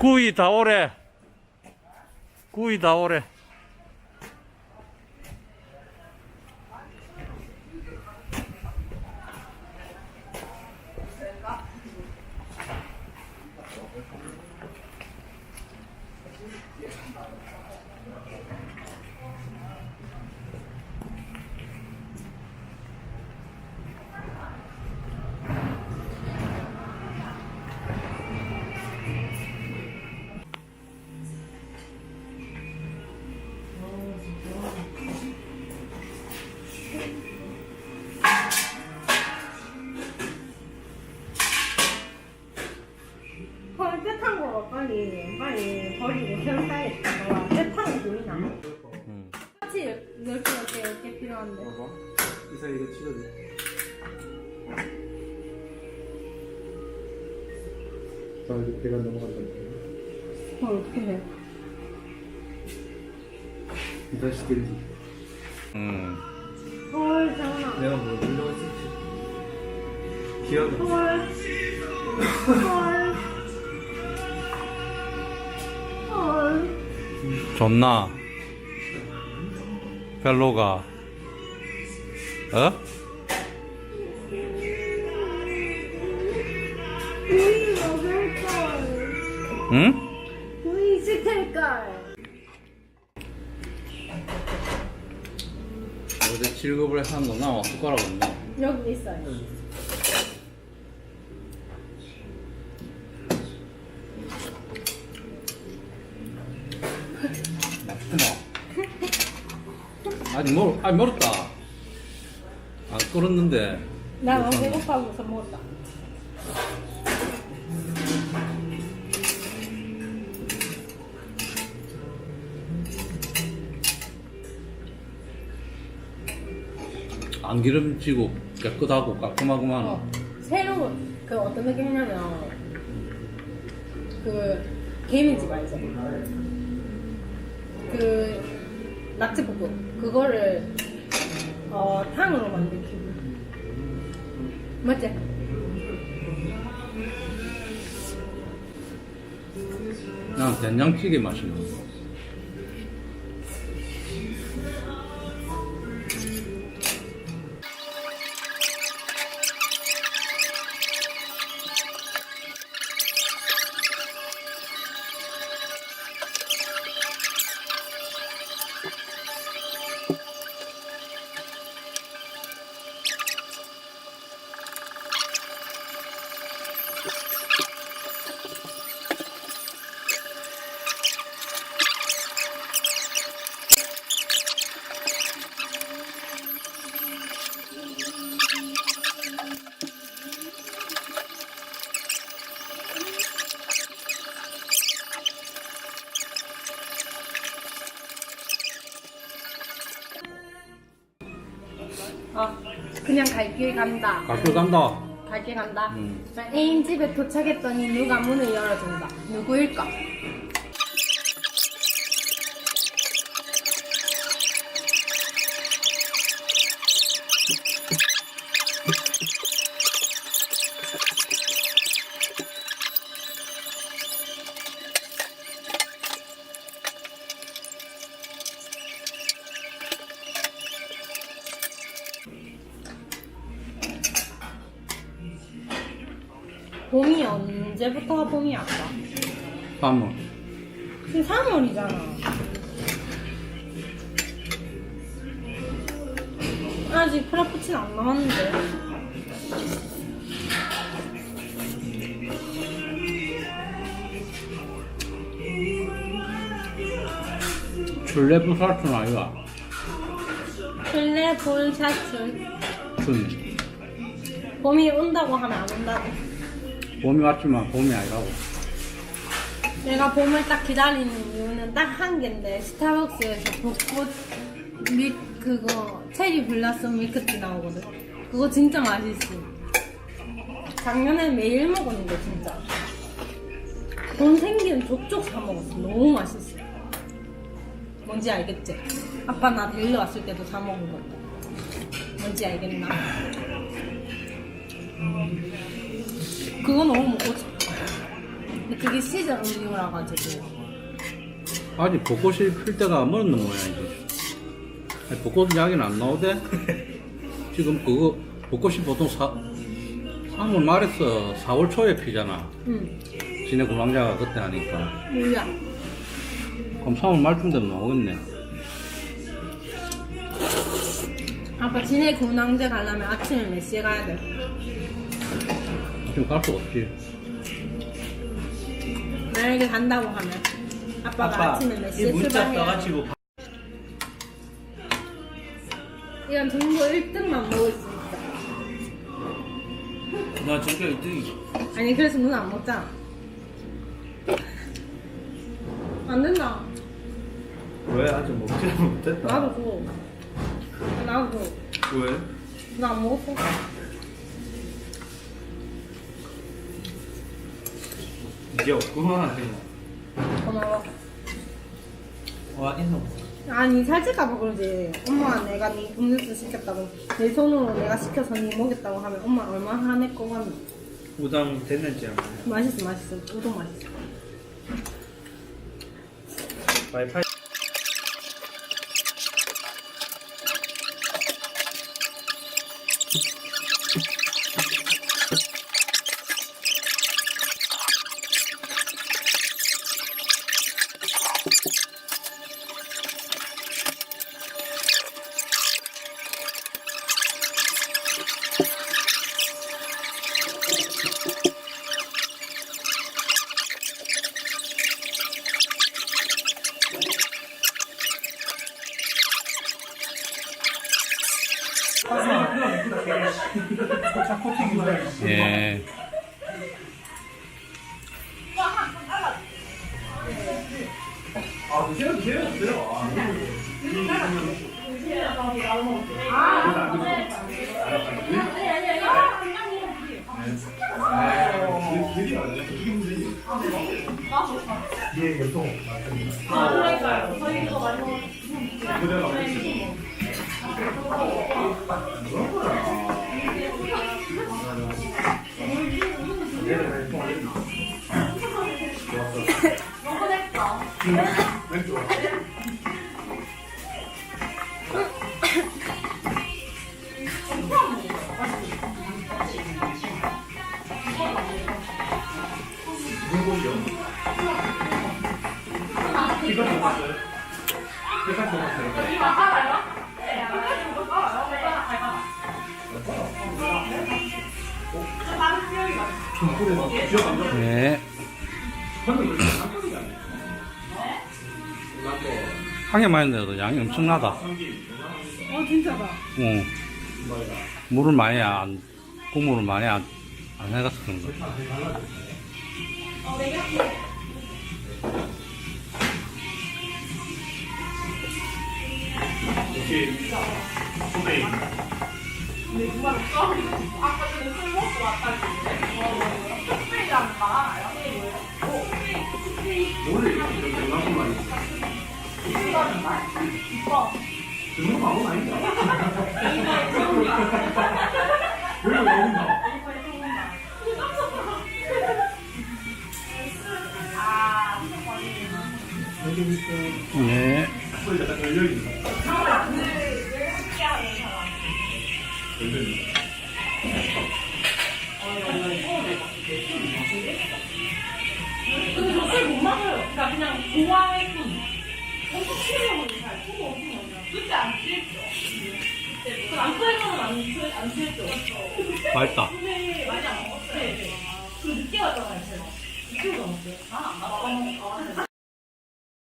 구이 다 오래. 구이 다 오래. 헐, 떼탄 거 빨리 빨리 버리고 새로 사야겠다. 떼탄 거 보이나? 음. 같이 넓게 넓게 넓게 필요한데. 봐봐. 이사 이거 찍어줘. 자, 이제 배가 넘어간다. 헐, 어떻게 해? 다시 들지. 음. 헐, 장난. 내가 뭐 눌러가 찍지. 기억이 헐. 헐. 헐. 좋나? 별로가. 어? 응? 우리 시킬 걸. 어제 질급을 하는 거 나와 숟가락 없네. 여기 있어요. 맛있구나. 아직 멀, 아직 멀었다. 안 끓었는데. 나 너무 배고파서 먹었다. 안 기름지고 깨끗하고 깔끔하구만. 어, 새로 그 어떤 느낌이냐면 그 개미집 알죠? 그 낙지볶음 그거를 어 탕으로 만든 기분 맞지? 난 된장찌개 맛이 나. 어 그냥 갈 길 간다 갈줄 간다. 갈 길 간다 음. 자, 애인 집에 도착했더니 누가 문을 열어준다 누구일까? 봄이 언제부터가 봄이 아까? 밤은. 지금 3월이잖아. 아직 프라푸치노 안 나왔는데. 출레부 살춘 아이가. 플레 볼 샷츠. 춘. 봄이 온다고 하면 안 온다고. 봄이 왔지만 봄이 아니라고. 내가 봄을 딱 기다리는 이유는 딱 한 개인데 스타벅스에서 벚꽃 밀 그거 체리 블라썸 밀크티 나오거든. 그거 진짜 맛있어. 작년에 매일 먹었는데 진짜. 돈 생기는 족족 사 먹었어. 너무 맛있어. 뭔지 알겠지? 아빠 나 데리러 왔을 때도 사 먹은 거. 뭔지 알겠나? 그거 너무 먹고 싶어. 근데 그게 시즌 음료라 가지고 아직 벚꽃이 필 때가 멀었는 모양이지. 아니, 벚꽃 이야기는 안 나오대? 지금 그거, 벚꽃이 보통 사, 3월 말에서 4월 초에 피잖아. 응 진해 구망자가 그때 하니까. 몰라 그럼 3월 말쯤 되면 나오겠네. 아빠 진해 군항제 가려면 아침에 몇 시에 가야 돼? 지금 갈 수가 없지. 만약에 간다고 하면 아빠가 아빠 아침에 몇 이 시에 문자 출발해야 돼? 떠가지고 이건 전부 1등만 먹을 수 있어. 나 전교 1등이지. 아니 그래서 누나 안 먹잖아 안 된다. 왜? 아직 먹지 못했다? 나도 줘 나도 왜? 줘나안 먹었어 없구만. 고마워. 와 있노. 아니 살찔까봐 그러지. 엄마가 내가 네 음료수 시켰다고. 내 손으로 내가 시켜서 네 먹였다고 하면 엄마 얼마나 화낼 거 같나 우당 됐는지 안 맛있어 맛있어. 우동 맛있어. 와이파이 예. 네. 네. 네. 한 개만 했는데도 양이 엄청나다. 어 진짜다 응. 물을 많이 안, 국물을 많이 안, 안 해가서 그런 거. 네. 근데 못. 그러니까 그냥 좋아할 뿐. 엄청 싫어하고 잘 소금 엄청 많이 그때 안 취했죠. 그안 취해서는 안, 취- 안 취했죠. 맛있다. 근데 많이 안 먹었어요. 그 늦게 왔잖아요, 제가. 늦게 왔어요. 난안 갔어요.